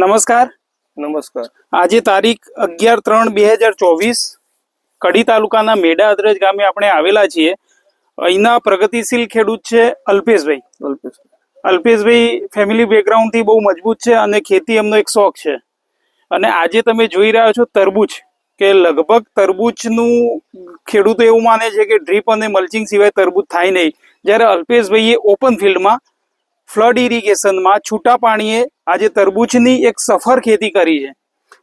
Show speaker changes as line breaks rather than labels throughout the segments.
નમસ્કાર.
નમસ્કાર.
આજે તારીખ અગિયાર ત્રણ બે હજાર ચોવીસ કડી તાલુકાના મેડા અદરજ ગામે આપણે આવેલા છીએ. અહીંના પ્રગતિશીલ ખેડૂત છે અલ્પેશભાઈ.
અલ્પેશ
અલ્પેશભાઈ ફેમિલી બેકગ્રાઉન્ડથી બહુ મજબૂત છે અને ખેતી એમનો એક શોખ છે. અને આજે તમે જોઈ રહ્યા છો તરબૂચ કે લગભગ તરબૂચનું ખેડૂતો એવું માને છે કે ડ્રીપ અને મલ્ચિંગ સિવાય તરબૂચ થાય નહીં. જ્યારે અલ્પેશભાઈએ ઓપન ફિલ્ડમાં ફ્લડ ઇરિગેશનમાં છૂટા પાણીએ આજે તરબૂચની એક સફર ખેતી કરી છે.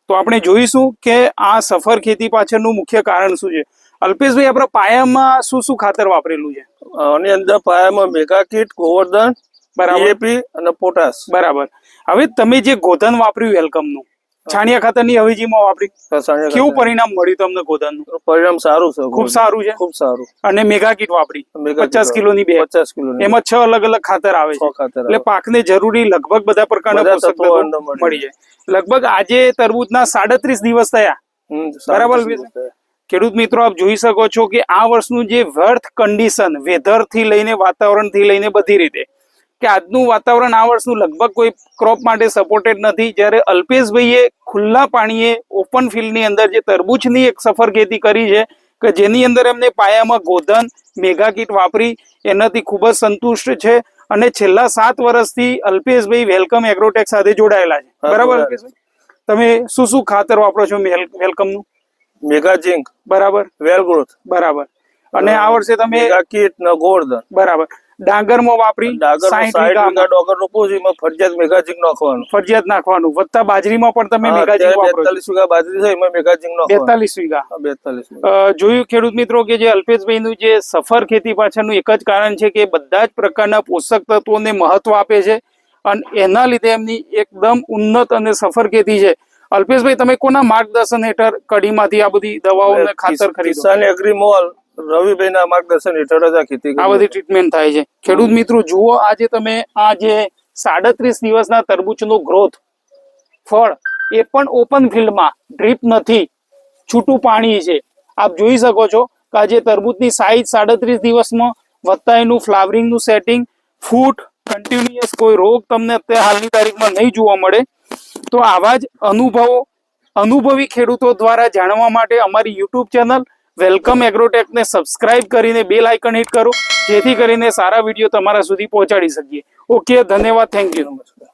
તો આપણે જોઈશું કે આ સફર ખેતી પાછળનું મુખ્ય કારણ શું છે. અલ્પેશભાઈ આપણા પાયામાં શું શું ખાતર વાપરેલું છે?
આની અંદર પાયામાં મેગા કીટ ગોવર્ધન
બરાબર.
અને પોટાશ.
બરાબર. હવે તમે જે ગોધન વાપર્યું વેલકમનું છાણિયા ખાતરની અવેજીમાં વાપરી કેવું પરિણામ મળ્યું તમને ગોધનનું
પરિણામ સારું છે
ખૂબ સારું છે?
ખૂબ સારું.
અને મેગા કીટ વાપરી પચાસ કિલોની બે.
પચાસ કિલો
એમાં છ અલગ અલગ ખાતર આવે છે. એટલે પાકને જરૂરી લગભગ બધા પ્રકારના પોષક
મળી
જાય. લગભગ આજે તરબૂચના સાડત્રીસ દિવસ થયા. બરાબર ખેડૂત મિત્રો આપ જોઈ શકો છો કે આ વર્ષનું જે વર્થ કન્ડિશન વેધરથી લઈને વાતાવરણથી લઈને બધી રીતે કે આજનું વાતાવરણ આ વર્ષનું લગભગ કોઈ ક્રોપ માટે સપોર્ટેડ નથી. જ્યારે અલ્પેશભાઈએ ખુલ્લા પાણીએ ઓપન ફિલ્ડની અંદર જે તરબૂચની એક સફર ખેતી કરી છે કે જેની અંદર એમને પાયામાં ગોધન મેગા કીટ વાપરી એનાથી ખૂબ જ સંતુષ્ટ છે. અને છેલ્લા સાત વર્ષથી અલ્પેશભાઈ વેલકમ એગ્રોટેક સાથે જોડાયેલા છે. બરાબર અલ્પેશભાઈ? તમે શું શું ખાતર વાપરો છો વેલકમનું?
Mega zinc.
બરાબર.
Well growth.
બરાબર. અને આ વર્ષે તમે
કીટ ન ગોવર્ધન
બરાબર. ડાંગરમાં વાપરી સાઈઠ
સાઈઠ વીઘા ડોગર રોપું એમાં ફરજિયાત મેગા નાખવાનું.
ફરજિયાત નાખવાનું. વધતા બાજરીમાં પણ તમે વાપરો
બેતાલીસ વીઘા બાજરી છે એમાં મેગા નાખવાનું.
બેતાલીસ વીઘા.
બેતાલીસ
જોયું ખેડૂત મિત્રો કે જે અલ્પેશભાઈનું જે સફર ખેતી પાછળનું એક જ કારણ છે કે બધા જ પ્રકારના પોષક તત્વોને મહત્વ આપે છે અને એના લીધે એમની એકદમ ઉન્નત અને સફર ખેતી છે. અલ્પેશભાઈ તમે કોના માર્ગદર્શન હેઠળ કડીમાંથી આ બધી દવાઓ ખાતર ખરીદો?
કિસાન એગ્રી મોલ રવિભાઈના માર્ગદર્શન હેઠળ જ આ ખેતી
આ બધી ટ્રીટમેન્ટ થાય છે. ખેડૂત મિત્રો જુઓ આજે તમે આ જે સાડત્રીસ દિવસના તરબૂચનો ગ્રોથ ફળ એ પણ ઓપન ફિલ્ડમાં ડ્રીપ નથી છૂટું પાણી છે. આપ જોઈ શકો છો કે આજે તરબૂચની સાઈઝ સાડત્રીસ દિવસમાં વધતા એનું ફ્લાવરિંગનું સેટિંગ ફૂટ કન્ટિન્યુઅસ કોઈ રોગ તમને અત્યારે હાલની તારીખમાં નહીં જોવા મળે. તો આવા જ અનુભવો અનુભવી ખેડૂતો દ્વારા જાણવા માટે અમારી યુટ્યુબ ચેનલ વેલકમ એગ્રોટેકને સબસ્ક્રાઇબ કરીને બેલ આઇકન હિટ કરો, જેથી કરીને સારા વીડિયો તમારા સુધી પહોંચાડી શકીએ. ઓકે, ધન્યવાદ, થેન્ક યુ
નમસ્કાર